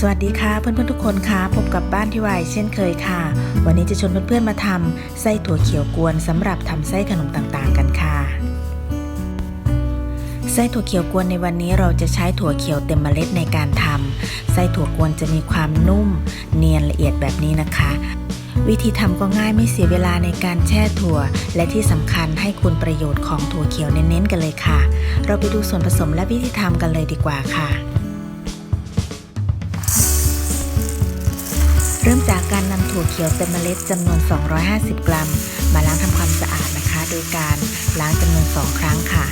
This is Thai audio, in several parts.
สวัสดีค่ะเพื่อนๆทุกคนค่ะพบกับบ้านที่วายเช่นเคยค่ะ วันนี้จะชวนเพื่อนๆมาทำไส้ถั่วเขียวกวนสำหรับทำไส้ขนมต่างๆกันค่ะ ไส้ถั่วเขียวกวนในวันนี้เราจะใช้ถั่วเขียวเต็มเมล็ดในการทำไส้ถั่วกวนจะมีความนุ่ม เนียนละเอียดแบบนี้นะคะ วิธีทำก็ง่ายไม่เสียเวลาในการแช่ถั่ว และที่สำคัญให้คุณประโยชน์ของถั่วเขียวเน้นๆกันเลยค่ะ เราไปดูส่วนผสมและวิธีทำกันเลยดีกว่าค่ะ ขียวเต็มเมล็ดจำนวน 250 กรัม มาล้างทำความสะอาดนะคะ โดยการล้างจำนวน 2 ครั้งค่ะ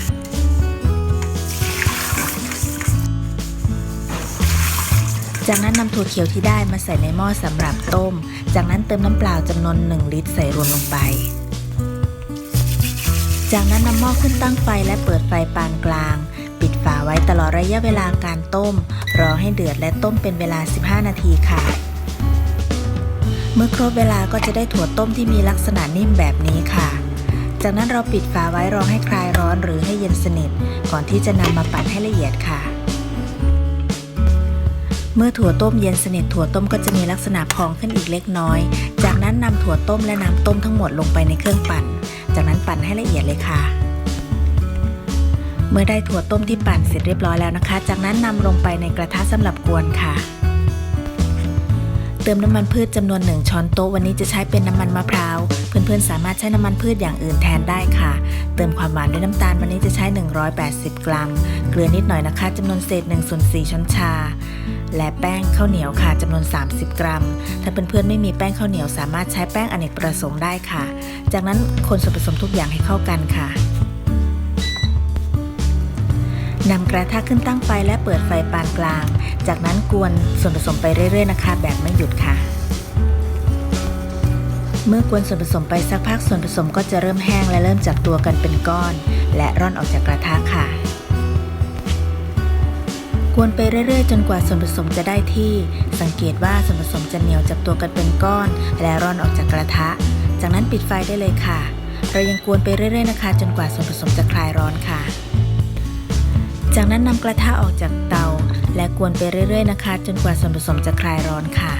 จากนั้นนำถั่วเขียวที่ได้มาใส่ในหม้อสำหรับต้ม จากนั้นเติมน้ำเปล่าจำนวน 1 ลิตรใส่รวมลงไป จากนั้นนำหม้อขึ้นตั้งไฟและเปิดไฟปานกลาง ปิดฝาไว้ตลอดระยะเวลาการต้ม รอให้เดือดและต้มเป็นเวลา 15 นาทีค่ะ เมื่อครบเวลาก็จะได้ถั่วต้มที่มีลักษณะนิ่มแบบนี้ค่ะ จากนั้นเราปิดฝาไว้รอให้คลายร้อนหรือให้เย็นสนิท ก่อนที่จะนำมาปั่นให้ละเอียดค่ะ เมื่อถั่วต้มเย็นสนิทถั่วต้มก็จะมีลักษณะพองขึ้นอีกเล็กน้อย จากนั้นนำถั่วต้มและน้ำต้มทั้งหมดลงไปในเครื่องปั่น จากนั้นปั่นให้ละเอียดเลยค่ะเมื่อได้ถั่วต้มที่ปั่นเสร็จเรียบร้อยแล้วนะคะ จากนั้นนำลงไปในกระทะสำหรับกวนค่ะ เติมน้ำมันพืชจำนวน 1 ช้อนโต๊ะวันนี้จะใช้เป็นน้ำมันมะพร้าว เพื่อนๆ สามารถใช้น้ำมันพืชอย่างอื่นแทนได้ค่ะ เติมความหวานด้วยน้ำตาลวันนี้จะใช้ 180 กรัม เกลือนิดหน่อยนะคะจำนวนเศษ1ส่วน4ช้อนชา และแป้งข้าวเหนียวค่ะจำนวน 30 กรัม ถ้าเพื่อนๆ ไม่มีแป้งข้าวเหนียวสามารถใช้แป้งอเนกประสงค์ได้ค่ะ จากนั้นคนส่วนผสมทุกอย่างให้เข้ากันค่ะ นำกระทะขึ้นตั้งไฟและเปิดไฟปานกลาง จากนั้นกวนส่วนผสมไปเรื่อยๆนะคะ แบบไม่หยุดค่ะ เมื่อกวนส่วนผสมไปสักพักส่วนผสมก็จะเริ่มแห้งและเริ่มจับตัวกันเป็นก้อน และร่อนออกจากกระทะค่ะ กวนไปเรื่อยๆ จนกว่าส่วนผสมจะได้ที่ สังเกตว่าส่วนผสมจะเหนียวจับตัวกันเป็นก้อน และร่อนออกจากกระทะ จากนั้นปิดไฟได้เลยค่ะ เรายังกวนไปเรื่อยๆนะคะ จนกว่าส่วนผสมจะคลายร้อนค่ะ จากนั้นนำกระทะออกจากเตา และกวนไปเรื่อยๆนะคะ จนกว่าส่วนผสมจะคลายร้อนค่ะ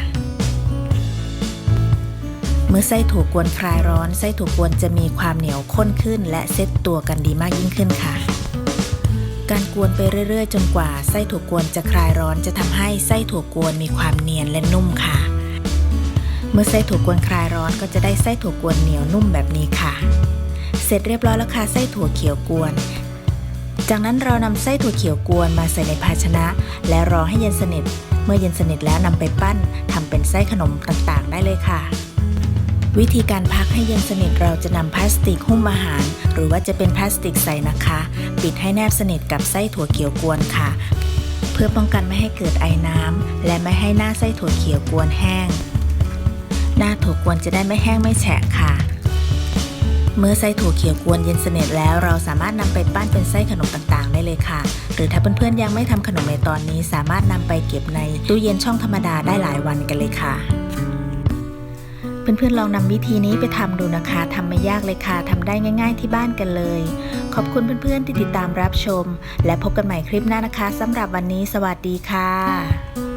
เมื่อไส้ถั่วกวนคลายร้อน ไส้ถั่วกวนจะมีความเหนียวข้นขึ้น และเซตตัวกันดีมากยิ่งขึ้นค่ะ การกวนไปเรื่อยๆ จนกว่าไส้ถั่วกวนจะคลายร้อนจะทำให้ไส้ถั่วกวนมีความเนียนและนุ่มค่ะ เมื่อไส้ถั่วกวนคลายร้อนก็จะได้ไส้ถั่วกวนเหนียวนุ่มแบบนี้ค่ะ เสร็จเรียบร้อยแล้วค่ะไส้ถั่วเขียวกวน จากนั้นเรานำไส้ถั่วเขียวกวนมาใส่ในภาชนะ และรอให้เย็นสนิท เมื่อเย็นสนิทแล้วนำไปปั้นทำเป็นไส้ขนมต่างๆ ได้เลยค่ะ วิธีการพักให้เย็นสนิทเราจะนำพลาสติกหุ้มอาหาร หรือว่าจะเป็นพลาสติกใสนะคะ ปิดให้แนบสนิทกับไส้ถั่วเขียวกวนค่ะ เพื่อป้องกันไม่ให้เกิดไอน้ำและไม่ให้หน้าไส้ถั่วเขียวกวนแห้ง หน้าถั่วกวนจะได้ไม่แห้งไม่แฉะค่ะ เมื่อไส้ถั่วเขียวกวนเย็นสนิทแล้ว เราสามารถนำไปปั้นเป็นไส้ขนมต่างๆ ได้เลยค่ะ หรือถ้าเพื่อนๆยังไม่ทำขนมในตอนนี้ สามารถนำไปเก็บในตู้เย็นช่องธรรมดาได้หลายวันกันเลยค่ะ เพื่อนๆลองนำวิธีนี้ไปทำดูนะคะทำไม่ยากเลยค่ะทำได้ง่าย ๆ ที่บ้านกันเลย ขอบคุณเพื่อนๆที่ติดตามรับชม และพบกันใหม่คลิปหน้านะคะสำหรับวันนี้ สวัสดีค่ะ